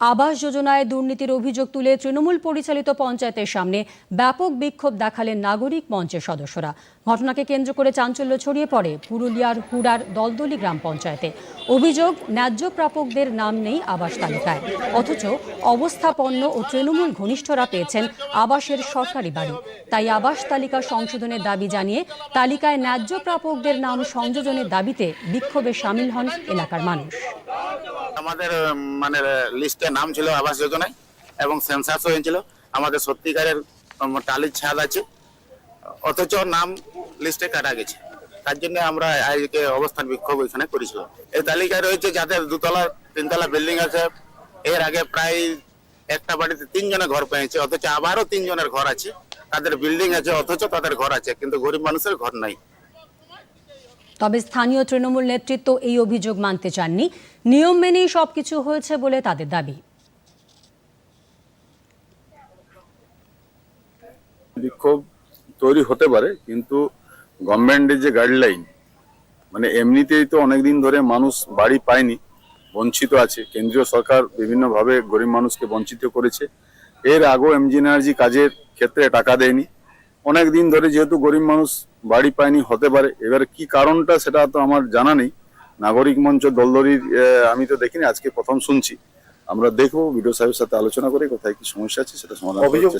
আবাস যোজনায় দুর্নীতির অভিযোগ তুলে তৃণমূল পরিচালিত পঞ্চায়েতের সামনে ব্যাপক বিক্ষোভ দেখালেন নাগরিক মঞ্চের সদস্যরা। ঘটনাকে কেন্দ্র করে চাঞ্চল্য ছড়িয়ে পড়ে পুরুলিয়ার হুড়ার দলদলি গ্রাম পঞ্চায়েতে। অভিযোগ, ন্যায্য প্রাপকদের নাম নেই আবাস তালিকায়। অথচ অবস্থাপন্ন ও তৃণমূল ঘনিষ্ঠরা পেয়েছেন আবাসের সরকারি বাড়ি। তাই আবাস তালিকা সংশোধনের দাবি জানিয়ে তালিকায় ন্যায্য প্রাপকদের নাম সংযোজনের দাবিতে বিক্ষোভে সামিল হন এলাকার মানুষ। আমাদের মানে লিস্টে নাম ছিল আবাস যোজনায় এবং সেন্সাস হয়েছিল আমাদের সত্যিকারের টালির ছাদ আছে। অথচ নাম লিস্টে কাটা গেছে। তার জন্য আমরা আজকে অবস্থান বিক্ষোভ এখানে করেছিলাম। এই তালিকায় রয়েছে যাদের দুতলা, তিনতলা বিল্ডিং আছে, এর আগে প্রায় একটা বাড়িতে তিনজনের ঘর পেয়েছে, অথচ আবারও তিনজনের ঘর আছে। তাদের বিল্ডিং আছে, অথচ তাদের ঘর আছে, কিন্তু গরিব মানুষের ঘর নাই। তবে স্থানীয় তৃণমূল নেতৃত্ব এই অভিযোগ মানতে চাননি। নিয়ম মেনেই সবকিছু হয়েছে বলে তাদের দাবি। বিক্ষোভ তৈরি হতে পারে, কিন্তু গভর্নমেন্টের যে গাইডলাইন মানে এমনিতেই তো অনেকদিন ধরে মানুষ বাড়ি পায়নি, বঞ্চিত আছে। কেন্দ্রীয় সরকার বিভিন্নভাবে গরিব মানুষকে বঞ্চিত করেছে। এর আগেও এমজি এনার্জি কাজের ক্ষেত্রে টাকা দেয়নি। অনেক দিন ধরে যেহেতু গরিব মানুষ বাড়ি পায়নি হতে পারে। এবার কি কারণটা সেটা তো আমার জানা নেই। নাগরিক মঞ্চ দলদরির আমি তো দেখিনি আজকে প্রথম শুনছি। আমরা দেখব ভিডিও সাহেবের সাথে আলোচনা করে কোথায় কি সমস্যা আছে সেটা সমাধান অভিযোগ